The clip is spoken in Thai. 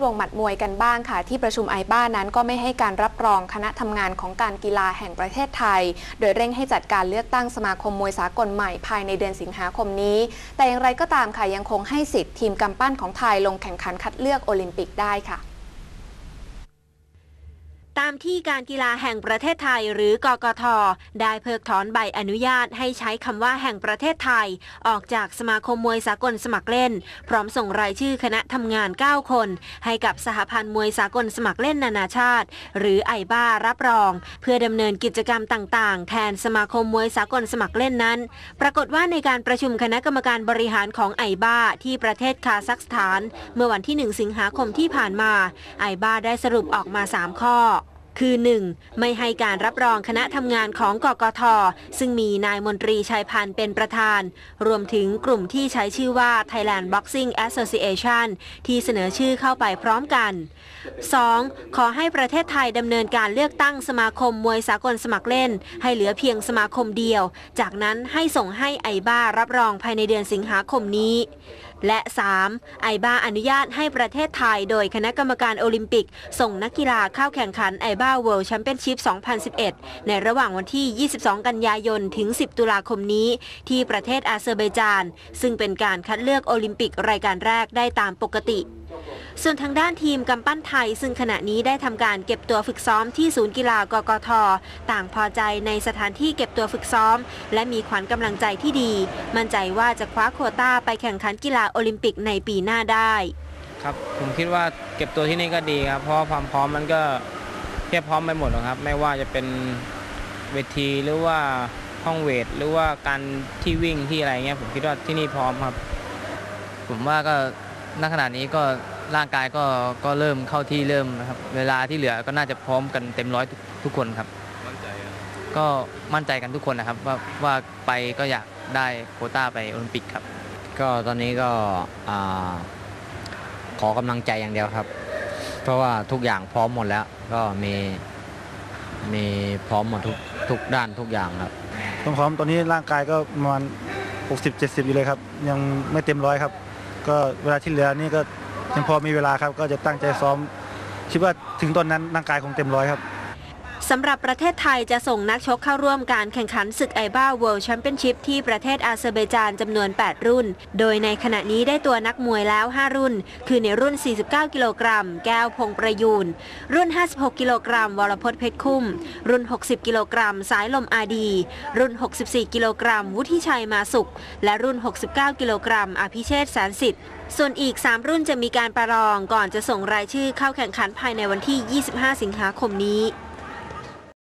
ดวงหมัดมวยกันบ้างค่ะ ที่ประชุมไอบ้านั้นก็ไม่ให้การรับรองคณะทำงานของการกีฬาแห่งประเทศไทย โดยเร่งให้จัดการเลือกตั้งสมาคมมวยสากลใหม่ภายในเดือนสิงหาคมนี้ แต่อย่างไรก็ตามค่ะยังคงให้สิทธิ์ทีมกำปั้นของไทยลงแข่งขันคัดเลือกโอลิมปิกได้ค่ะ ตามที่การกีฬาแห่งประเทศไทยหรือกกท ได้เพิกถอนใบอนุญาตให้ใช้คำว่าแห่งประเทศไทย ออกจากสมาคมมวยสากลสมัครเล่น พร้อมส่งรายชื่อคณะทำงาน 9 คน ให้กับสหพันธ์มวยสากลสมัครเล่นนานาชาติ หรือไอบ้ารับรอง เพื่อดำเนินกิจกรรมต่างๆ แทนสมาคมมวยสากลสมัครเล่นนั้น ปรากฏว่าในการประชุมคณะกรรมการบริหารของไอบ้าที่ประเทศคาซัคสถาน เมื่อวันที่ 1 สิงหาคมที่ผ่านมา ไอบ้าได้สรุปออกมา 3 ข้อ คือ 1. ไม่ให้การรับรองคณะทำงานของกกท ซึ่งมีนายมนตรีชัยพันธ์เป็นประธาน รวมถึงกลุ่มที่ใช้ชื่อว่า Thailand Boxing Association ที่เสนอชื่อเข้าไปพร้อมกัน 2. ขอให้ประเทศไทยดำเนินการเลือกตั้งสมาคมมวยสากลสมัครเล่น ให้เหลือเพียงสมาคมเดียว จากนั้นให้ส่งให้ไอบ้ารับรองภายในเดือนสิงหาคมนี้ และ 3. ไอบ้าอนุญาตให้ประเทศไทย โดยคณะกรรมการโอลิมปิก ส่งนักกีฬาเข้าแข่งขันไอบ้าเวิลด์แชมเปี้ยนชิพ 2011 ในระหว่างวันที่ 22 กันยายน ถึง 10 ตุลาคมนี้ ที่ประเทศอาเซอร์ไบจาน ซึ่งเป็นการคัดเลือกโอลิมปิกรายการแรกได้ตามปกติ ส่วนทางด้านทีมกำปั้นไทย ซึ่งขณะนี้ได้ทำการเก็บตัวฝึกซ้อมที่ศูนย์กีฬากกท ต่างพอใจในสถานที่เก็บตัวฝึกซ้อม และมีขวัญกำลังใจที่ดี มั่นใจว่าจะคว้าโควต้าไปแข่งขันกีฬาโอลิมปิกในปีหน้าได้ครับผมคิดว่าเก็บตัวที่นี่ก็ดีครับ เพราะว่าความพร้อมมันก็เพียบพร้อมไปหมดหรอกครับ ไม่ว่าจะเป็นเวทีหรือว่าห้องเวท หรือว่าการที่วิ่งที่อะไรเงี้ยผมคิดว่าที่นี่พร้อมครับ ผมว่าก็ณขณะนี้ก็ ร่างกายก็ก็เริ่มเข้าที่เริ่มนะครับ เวลาที่เหลือก็น่าจะพร้อมกันเต็มร้อยทุกทุกคนครับก็มั่นใจกันทุกคนนะครับ ว่าว่าไปก็อยากได้โควต้าไปโอลิมปิกครับ ก็ตอนนี้ก็อ่าขอกำลังใจอย่างเดียวครับ เพราะว่าทุกอย่างพร้อมหมดแล้ว ก็มีมีพร้อมหมดทุกทุกด้านทุกอย่างครับความพร้อมตอนนี้ร่างกายก็ประมาณ 60 70 อยู่เลยครับ ยังไม่เต็มร้อยครับ ก็เวลาที่เหลือนี่ก็ ยังพอมีเวลาครับก็จะตั้งใจซ้อม คิดว่าถึงตอนนั้นร่างกายคงเต็มร้อยครับ สำหรับประเทศไทยจะส่งนักชกเข้าร่วมการแข่งขันศึกไอบ้าเวิลด์แชมเปี้ยนชิพที่ประเทศอาเซอร์ไบจานจำนวน 8 รุ่น โดยในขณะนี้ได้ตัวนักมวยแล้ว 5 รุ่น คือในรุ่น 49 กิโลกรัม แก้วพงประยูน รุ่น 56 กิโลกรัม วรพจน์เพชรคุ้ม รุ่น 60 กิโลกรัม สายลมอาดี รุ่น 64 กิโลกรัม วุฒิชัยมาสุข และรุ่น 69 กิโลกรัม อภิเชษแสนสิทธิ์ส่วนอีก 3 รุ่นจะมีการประลองก่อนจะส่งรายชื่อเข้าแข่งขันภายในวันที่ 25 สิงหาคมนี้